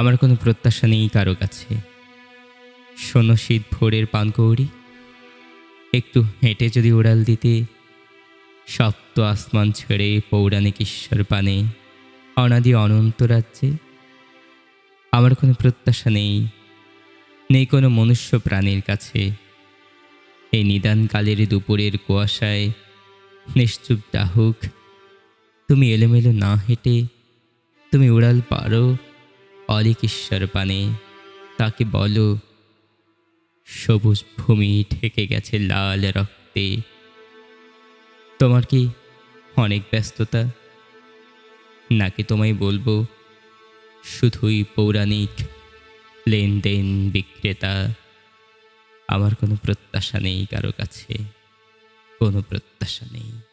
আমার কোনো প্রত্যাশা নেই কারও কাছে। শোনো শীত ভোরের পানকৌড়ি। একটু হেঁটে যদি উড়াল দিতে, সপ্ত আসমান ছেড়ে পৌরাণিক ঈশ্বর পানে, অনাদি অনন্ত রাজ্যে, আমার কোনো প্রত্যাশা নেই। নেই কোনো মনুষ্য প্রাণীর কাছে। এই নিদানকালের দুপুরের কুয়াশায় নিশ্চুপ ডাহুক তুমি এলোমেলো না হেঁটে, তুমি উড়াল পারো। অলিক ঈশ্বর পানে তাকে বলো, সবুজ ভূমি ঠেকে গেছে লাল রক্তে। তোমার কি অনেক ব্যস্ততা? নাকি তোমায় বলব, শুধুই পৌরাণিক লেনদেন বিক্রেতা? আমার কোনো প্রত্যাশা নেই কারও কাছে, কোনো প্রত্যাশা নেই।